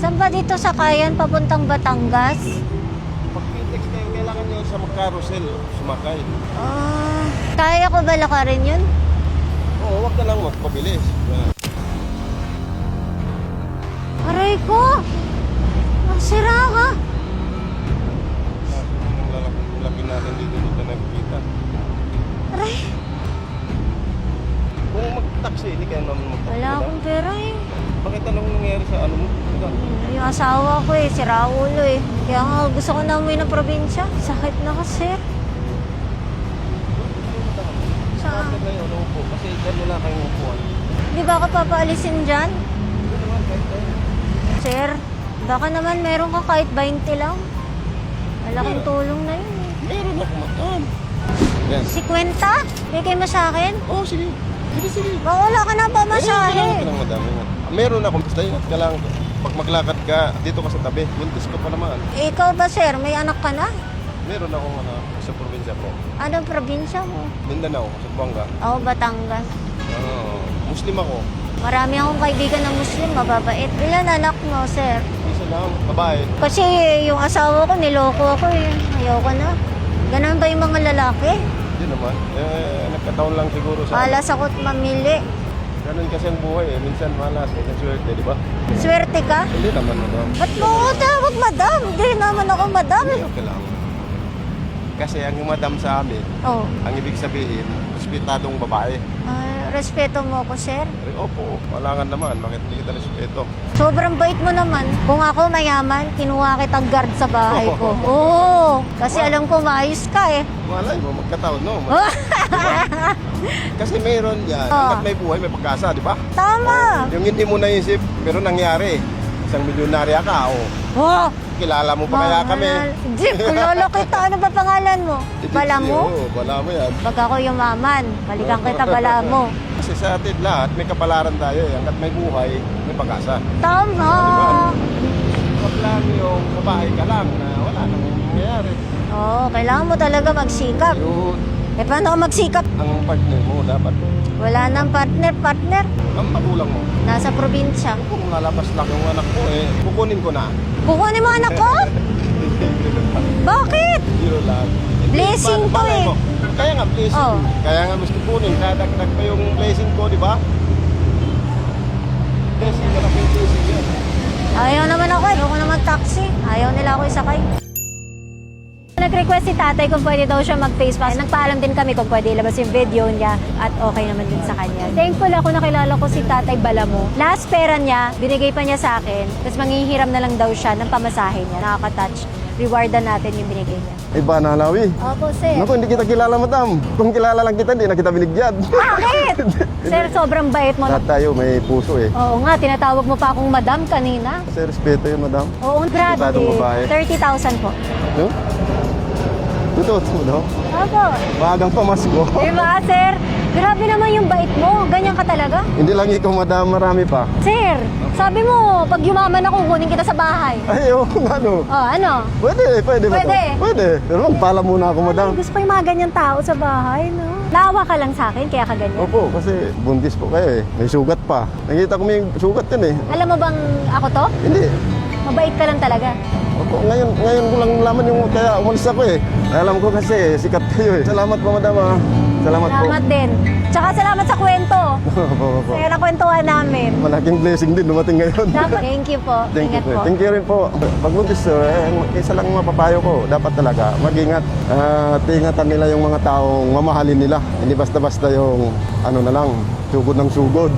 Saan ba dito sa Kayan papuntang Batangas? Pag PTX kayo, kailangan nyo sa carousel sumakay. Ah, kaya ko ba lakarin yun? Oo, wag ka lang magpabilis. Aray ko! Masira ka! Ang lalaki, laki natin dito dito nakikita. Aray, Kung mag-taxi, hindi kaya naman mag-taxi. wala akong pera eh. Bakit anong nangyari sa ano mo? Ika, Yung asawa ko eh, si Raulo eh. Kaya nga gusto ko na umuwi ng probinsya. Sakit na kasi. Saan? Bakit na yun, upo? Kasi dyan wala kayong upuan. Di ba ka papaalisin dyan? Hindi naman, kahit tayo. Sir, baka naman meron ka kahit 20 lang. Malaking tulong na yun eh. Meron ako matam. Yan. Si Kwenta, bigay mo sa akin. Oo, oh, sige. Wala ka na kailangan ng madami nga. Meron akong basta ingat ka lang. Pag maglakad ka, dito ka sa tabi. Buntis ka pa naman. Ikaw ba sir, may anak ka na? Meron akong ano, sa probinsya ko. Anong probinsya mo? Mindanao, sa Buanga. Ako, Batangas. Oo. Muslim ako. Marami akong kaibigan ng Muslim, mababait. Ilan anak mo, sir? Isa lang, babae. Kasi yung asawa ko, niloko ako eh. Ayoko na. Ganun ba yung mga lalaki? Hindi naman. Eh, nagkataon lang siguro sa... Malas ako't mamili. Ganun kasi ang buhay eh. Minsan malas, minsan swerte, di ba? Swerte ka? Hindi naman, ano. Ba't mo ako tawag madam? Hindi naman ako madam. Hindi, okay lang. Kasi ang madam sa amin, Oh, ang ibig sabihin, respetadong babae. ah, respeto mo ako, sir. Eh, opo, wala nga naman. Bakit hindi kita respeto? Sobrang bait mo naman. Kung ako mayaman, kinuha kitang guard sa bahay ko. Oo, kasi alam ko maayos ka eh. Malay mo, magkataon, no? Kasi mayroon yan. Oh. Hanggat may buhay, may pagkasa, di ba? Tama. Yung hindi mo naisip, pero nangyari. Isang milyonarya ka, o. Oh, Kilala mo pa kaya kami. Jeep, kulolo kita. Ano ba pangalan mo? Eh, Bala mo? Oo, bala mo yan. Pag ako yumaman, balikan kita bala mo. Kasi sa atin lahat, may kapalaran tayo eh. Hanggat may buhay, may pag-asa. Tama. Huwag lang yung babae ka lang na wala nang nangyayari. Oo, kailangan mo talaga magsikap. Yun, Eh, paano ka magsikap? ang partner mo dapat. Wala nang partner, partner. Ang magulang mo. Nasa probinsya. Kung lalabas lang yung anak mo eh, kukunin ko na. Kukunin mo anak ko? Bakit? Yun lang. Blessing to eh. mo. Kaya nga, blessing. Oh. Kaya nga gusto kunin, dadagdag pa yung blessing ko, di ba? Blessing ka yung blessing yan. Ayaw naman ako. Ayoko naman taxi. Ayaw nila ako isakay. Nag-request si tatay kung pwede daw siya mag-face mask. Nagpaalam din kami kung pwede ilabas yung video niya at okay naman din sa kanya. Thankful ako nakilala ko si tatay Balamo. Last pera niya, binigay pa niya sa akin. Tapos manghihiram na lang daw siya ng pamasahe niya. Nakaka-touch. Rewardan natin yung binigay niya. Iba na Lawi. Opo, sir. Naku, hindi kita kilala, madam. Kung kilala lang kita, hindi na kita binigyan. Bakit? sir, sobrang bait mo. Lahat tayo may puso eh. Oo nga, tinatawag mo pa akong madam kanina. Kasi respeto yun, madam. Oo, grabe. Respetadong babae. 30,000 po. No? Totoo, no? Opo. Maagang pamasko. Diba, sir? Grabe naman yung bait mo. Ganyan ka talaga. hindi lang ikaw, madam. Marami pa. Sir, sabi mo, pag yumaman ako, kunin kita sa bahay. Ay, oo, ano. Oh, ano? Pwede, pwede ba Pwede. to? Pwede. Pero magpala muna ako, madam. Ay, gusto ko yung mga ganyan tao sa bahay, no? Lawa ka lang sa akin, kaya ka ganyan. Opo, kasi buntis po kayo eh. May sugat pa. Nakita ko may sugat yun eh. Alam mo bang ako to? Hindi. Mabait ka lang talaga. Ngayon, ngayon ko lang nalaman yung kaya umalis ako eh. Alam ko kasi, sikat kayo eh. Salamat po, madam ah. Salamat, Salamat din. Tsaka salamat sa kwento. po. Opo, opo. Kaya nakwentuhan namin. Malaking blessing din dumating ngayon. Dapat, thank you po. Thank Ingat you po. po. Thank you rin po. Pag buntis, sir, eh, isa lang mapapayo ko. Dapat talaga mag-ingat. At ingatan nila yung mga taong mamahalin nila. Hindi basta-basta yung ano na lang, sugod ng sugod.